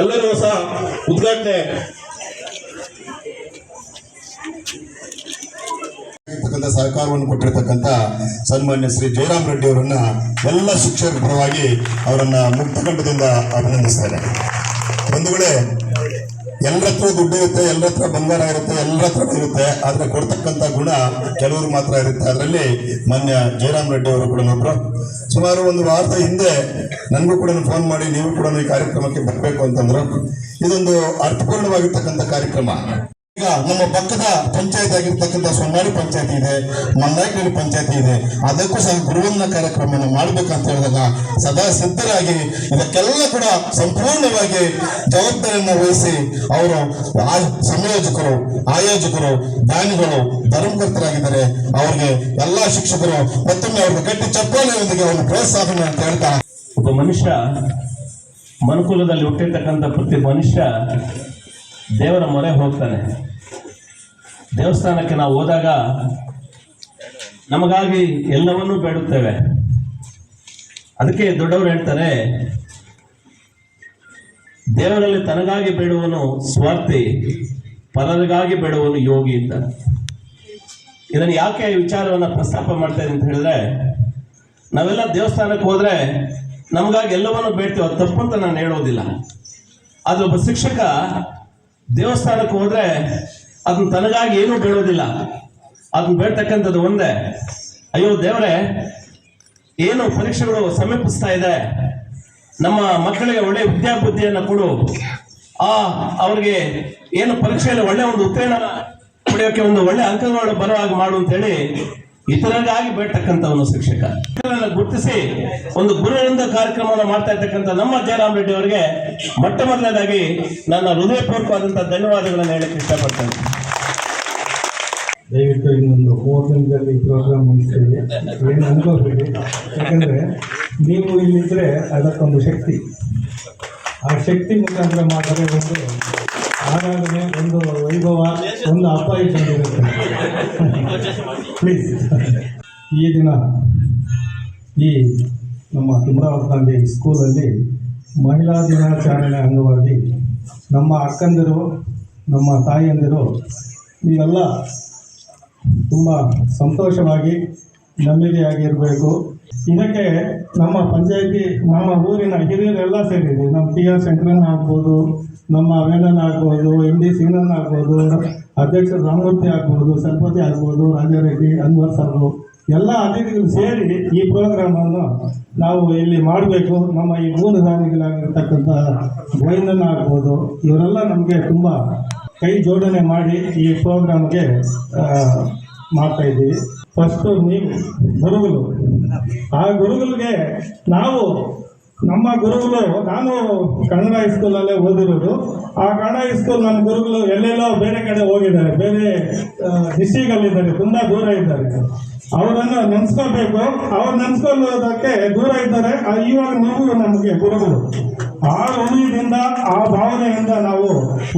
ಎಲ್ಲರೂ ಸಹ ಉದ್ಘಾಟನೆ. ಸಹಕಾರವನ್ನು ಕೊಟ್ಟಿರ್ತಕ್ಕಂಥ ಸನ್ಮಾನ್ಯ ಶ್ರೀ ಜಯರಾಮ್ ರೆಡ್ಡಿ ಅವರನ್ನ ಎಲ್ಲ ಶಿಕ್ಷಕರ ಪರವಾಗಿ ಅವರನ್ನ ಮುಕ್ತಕಂಠದಿಂದ ಅಭಿನಂದಿಸ್ತಾರೆ. ಬಂಧುಗಳೇ ಎಲ್ಲರ ಹತ್ರ ದುಡ್ಡು ಇರುತ್ತೆ, ಎಲ್ಲರ ಹತ್ರ ಬಂಗಾರ ಇರುತ್ತೆ, ಎಲ್ಲರ ಹತ್ರ ಇರುತ್ತೆ, ಆದ್ರೆ ಕೊಡ್ತಕ್ಕಂಥ ಗುಣ ಕೆಲವರು ಮಾತ್ರ ಇರುತ್ತೆ. ಅದರಲ್ಲಿ ಮಾನ್ಯ ಜಯರಾಮ್ ರೆಡ್ಡಿ ಅವರು ಕೂಡ ಒಬ್ರು. ಸುಮಾರು ಒಂದು ವಾರದ ಹಿಂದೆ ನನಗೂ ಕೂಡ ಫೋನ್ ಮಾಡಿ, ನೀವು ಕೂಡ ಈ ಕಾರ್ಯಕ್ರಮಕ್ಕೆ ಬರಬೇಕು ಅಂತಂದ್ರು. ಇದೊಂದು ಅರ್ಥಪೂರ್ಣವಾಗಿರ್ತಕ್ಕಂಥ ಕಾರ್ಯಕ್ರಮ. ನಮ್ಮ ಪಕ್ಕದ ಪಂಚಾಯತ್ ಆಗಿರ್ತಕ್ಕಂಥ ಸೊನ್ನಾಡಿ ಪಂಚಾಯತಿ ಇದೆ ಮಂದಾಕಿರಿ ಪಂಚಾಯತಿ ಇದೆ, ಅದಕ್ಕೂ ಸಹ ಗುರುವನ್ನ ಕಾರ್ಯಕ್ರಮವನ್ನು ಮಾಡಬೇಕಂತ ಹೇಳಿದಾಗ ಸದಾ ಸಿದ್ಧರಾಗಿ ಇದಕ್ಕೆಲ್ಲ ಕೂಡ ಸಂಪೂರ್ಣವಾಗಿ ಜವಾಬ್ದಾರಿಯನ್ನು ವಹಿಸಿ ಅವರು ಸಂಯೋಜಕರು ಆಯೋಜಕರು, ದಾನಿಗಳು, ಧರ್ಮಕರ್ತರಾಗಿದ್ದಾರೆ. ಅವರಿಗೆ ಎಲ್ಲಾ ಶಿಕ್ಷಕರು, ಮತ್ತೊಮ್ಮೆ ಅವ್ರಿಗೆ ಗಟ್ಟಿ ಚಪ್ಪಾಳೆಯೊಂದಿಗೆ ಅವನು ಪ್ರೋತ್ಸಾಹನೆ ಅಂತ ಹೇಳ್ತಾ ಒಬ್ಬ ಮನುಷ್ಯ ಮನುಕುಲದಲ್ಲಿ ಹುಟ್ಟಿರ್ತಕ್ಕಂಥ ಪ್ರತಿ ಮನುಷ್ಯ ದೇವರ ಮೊರೆ ಹೋಗ್ತಾನೆ. ದೇವಸ್ಥಾನಕ್ಕೆ ನಾವು ಹೋದಾಗ ನಮಗಾಗಿ ಎಲ್ಲವನ್ನೂ ಬೇಡುತ್ತೇವೆ. ಅದಕ್ಕೆ ದೊಡ್ಡವರು ಹೇಳ್ತಾರೆ, ದೇವರಲ್ಲಿ ತನಗಾಗಿ ಬೇಡುವನು ಸ್ವಾರ್ಥಿ, ಪರರಿಗಾಗಿ ಬೇಡುವನು ಯೋಗಿ ಅಂತ. ಇದನ್ನು ಯಾಕೆ ವಿಚಾರವನ್ನು ಪ್ರಸ್ತಾಪ ಮಾಡ್ತಾ ಅಂತ ಹೇಳಿದ್ರೆ, ನಾವೆಲ್ಲ ದೇವಸ್ಥಾನಕ್ಕೆ ಹೋದ್ರೆ ನಮಗಾಗಿ ಎಲ್ಲವನ್ನು ಬೇಡ್ತೀವಿ ತಪ್ಪು ಅಂತ ನಾನು ಹೇಳೋದಿಲ್ಲ. ಆದ್ರೆ ಒಬ್ಬ ಶಿಕ್ಷಕ ದೇವಸ್ಥಾನಕ್ಕೆ ಹೋದ್ರೆ ಅದನ್ನ ತನಗಾಗಿ ಏನೂ ಬೇಡೋದಿಲ್ಲ. ಅದನ್ನ ಬೇಡ್ತಕ್ಕಂಥದ್ದು ಒಂದೇ. ಅಯ್ಯೋ ದೇವರೇ, ಏನು ಪರೀಕ್ಷೆಗಳು ಸಮೀಪಿಸ್ತಾ ಇದೆ. ನಮ್ಮ ಮಕ್ಕಳಿಗೆ ಒಳ್ಳೆ ವಿದ್ಯಾಬುದ್ಧಿಯನ್ನು ಕೊಡು. ಆ, ಅವ್ರಿಗೆ ಏನು ಪರೀಕ್ಷೆಯಲ್ಲಿ ಒಳ್ಳೆ ಒಂದು ಉತ್ತೀರ್ಣ ಪಡೆಯೋಕೆ ಒಂದು ಒಳ್ಳೆ ಅಂಕಗಳು ಬರೋ ಹಾಗೆ ಮಾಡು ಅಂತೇಳಿ ಇತರರಿಗಾಗಿ ಬೇಡ್ತಕ್ಕಂಥವನು ಶಿಕ್ಷಕ. ಗುರುತಿಸಿ ಒಂದು ಗುರುವಿನಿಂದ ಕಾರ್ಯಕ್ರಮವನ್ನು ಮಾಡ್ತಾ ಇರ್ತಕ್ಕಂಥ ನಮ್ಮ ಜಯರಾಮ್ ರೆಡ್ಡಿ ಅವರಿಗೆ ಮೊಟ್ಟ ಮೊದಲನೇದಾಗಿ ನನ್ನ ಹೃದಯಪೂರ್ವಕವಾದಂತಹ ಧನ್ಯವಾದಗಳನ್ನು ಹೇಳಕ್ಕೆ ಇಷ್ಟಪಡ್ತೇನೆ. ದಯವಿಟ್ಟು ಇನ್ನೊಂದು ಮೂವತ್ತು ನಿಮಿಷದಲ್ಲಿ ಪ್ರೋಗ್ರಾಮ್ ಮುಗಿಸ್ತೀವಿ. ಏನು ಅನ್ಕೋಬೇಡಿ ಯಾಕಂದರೆ ನೀವು ಇಲ್ಲಿದ್ದರೆ ಅದಕ್ಕೊಂದು ಶಕ್ತಿ. ಆ ಶಕ್ತಿ ಮುಖಾಂತರ ಮಾಡಿದ್ರೆ ಒಂದು ಆರಾಧನೆ ಒಂದು ವೈಭವ, ಒಂದು ಹಬ್ಬ ಇಟ್ಕೊಂಡಿರುತ್ತೆ ಪ್ಲೀಸ್ ಈ ದಿನ ಈ ನಮ್ಮ ತಿಮ್ರಾವರ್ತಾಂಡಿ ಸ್ಕೂಲಲ್ಲಿ ಮಹಿಳಾ ದಿನಾಚರಣೆ ಅಂಗವಾಗಿ ನಮ್ಮ ಅಕ್ಕಂದಿರು, ನಮ್ಮ ತಾಯಿಯಂದಿರು ನೀವೆಲ್ಲ ತುಂಬ ಸಂತೋಷವಾಗಿ ಆಗಿರಬೇಕು. ಇದಕ್ಕೆ ನಮ್ಮ ಪಂಚಾಯಿತಿ, ನಮ್ಮ ಊರಿನ ಹಿರಿಯರೆಲ್ಲ ಸೇರಿದ್ದೀವಿ. ನಮ್ಮ ಟಿ ಆರ್ ಶಂಕರನ್ ಆಗ್ಬೋದು ನಮ್ಮ ವೇಣನ್ ಆಗ್ಬೋದು ಎಂ ಡಿ ಸಿಂಗನ್ ಆಗ್ಬೋದು ಅಧ್ಯಕ್ಷ ರಾಮಮೂರ್ತಿ ಆಗ್ಬೋದು ಸರಪತಿ ಆಗ್ಬೋದು ರಾಜಾರೆಡ್ಡಿ ಅನ್ವರ್ ಸರ್ ಎಲ್ಲ ಅತಿಥಿಗಳು ಸೇರಿ ಈ ಪ್ರೋಗ್ರಾಮನ್ನು ನಾವು ಇಲ್ಲಿ ಮಾಡಬೇಕು. ನಮ್ಮ ಈ ಮೂಲ ದಾನಿಗಳಾಗಿರ್ತಕ್ಕಂಥ ಗೋವಿಂದನ್ ಆಗ್ಬೋದು ಇವರೆಲ್ಲ ನಮಗೆ ತುಂಬ ಕೈ ಜೋಡಣೆ ಮಾಡಿ ಈ ಪ್ರೋಗ್ರಾಮ್ಗೆ ಆ, ಮಾಡ್ತಾ ಇದ್ದೀವಿ. ಫಸ್ಟು ನೀವು ಗುರುಗಳು. ಆ ಗುರುಗಳಿಗೆ ನಾವು ನಮ್ಮ ಗುರುಗಳು, ನಾನು ಕನ್ನಡ ಹೈಸ್ಕೂಲಲ್ಲೇ ಓದಿರೋದು. ಆ ಕನ್ನಡ ಹೈಸ್ಕೂಲ್ ನಮ್ಮ ಗುರುಗಳು ಎಲ್ಲೆಲ್ಲೋ ಬೇರೆ ಕಡೆ ಹೋಗಿದ್ದಾರೆ. ಬೇರೆ ಡಿಸ್ಟಿಕಲ್ಲಿದ್ದಾರೆ ತುಂಬ ದೂರ ಇದ್ದಾರೆ. ಅವರನ್ನು ನೆನೆಸ್ಕೋಬೇಕು. ಅವ್ರು ನೆನೆಸ್ಕೊಳ್ಳೋದಕ್ಕೆ ದೂರ ಇದ್ದಾರೆ. ಇವಾಗ ನೀವು ನಮಗೆ ಗುರುಗಳು. ಆ ಋಣಿಯಿಂದ ಆ ಭಾವನೆಯಿಂದ ನಾವು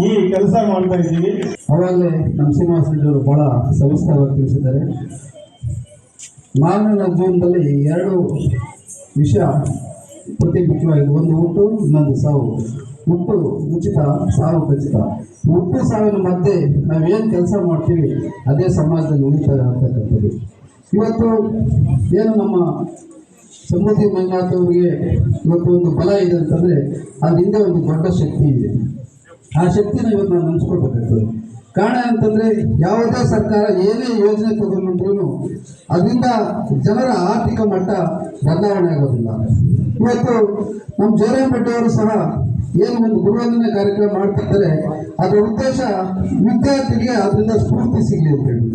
ಈ ಕೆಲಸ ಮಾಡ್ತಾ ಇದ್ದೀವಿ. ಅವಾಗಲೇ ನಮ್ಮ ಶ್ರೀನಿವಾಸರು ಬಹಳ ಸವಿಸ್ತಾರವಾಗಿ ತಿಳಿಸಿದ್ದಾರೆ. ಮಾನವನ ಜೀವನದಲ್ಲಿ ಎರಡು ವಿಷಯ ಪ್ರತಿ ಮುಖ್ಯವಾಗಿದೆ ಒಂದು ಹುಟ್ಟು, ಇನ್ನೊಂದು ಸಾವು. ಹುಟ್ಟು ಉಚಿತ, ಸಾವು ಖಚಿತ. ಹುಟ್ಟು, ಸಾವಿನ ಮಧ್ಯೆ ನಾವೇನು ಕೆಲಸ ಮಾಡ್ತೀವಿ, ಅದೇ ಸಮಾಜದಲ್ಲಿ ಉಳಿತಾ ಆಗ್ತಕ್ಕಂಥದ್ದು. ಇವತ್ತು ಏನು ನಮ್ಮ ಸಮೃದ್ಧಿ ಮಂಗಾತವರಿಗೆ ಇವತ್ತು ಒಂದು ಬಲ ಇದೆ ಅಂತಂದರೆ ಅದ್ರ ಹಿಂದೆ ಒಂದು ದೊಡ್ಡ ಶಕ್ತಿ ಇದೆ. ಆ ಶಕ್ತಿನ ಇವತ್ತು ನಾವು ನೆನೆಸ್ಕೊಳ್ಬೇಕಾಗ್ತದೆ ಕಾರಣ ಅಂತಂದರೆ, ಯಾವುದೇ ಸರ್ಕಾರ ಏನೇ ಯೋಜನೆ ತಗೊಂಡ್ರು ಅದರಿಂದ ಜನರ ಆರ್ಥಿಕ ಮಟ್ಟ ಬದಲಾವಣೆ ಆಗೋದಿಲ್ಲ. ಇವತ್ತು ನಮ್ಮ ಜೋರಾಮ್ ರೆಡ್ಡಿ ಅವರು ಸಹ ಏನು ಒಂದು ಗುರುವಂದನೆ ಕಾರ್ಯಕ್ರಮ ಮಾಡ್ತಿರ್ತಾರೆ, ಅದರ ಉದ್ದೇಶ ವಿದ್ಯಾರ್ಥಿಗೆ ಅದರಿಂದ ಸ್ಫೂರ್ತಿ ಸಿಗಲಿ ಅಂತ ಹೇಳಿ.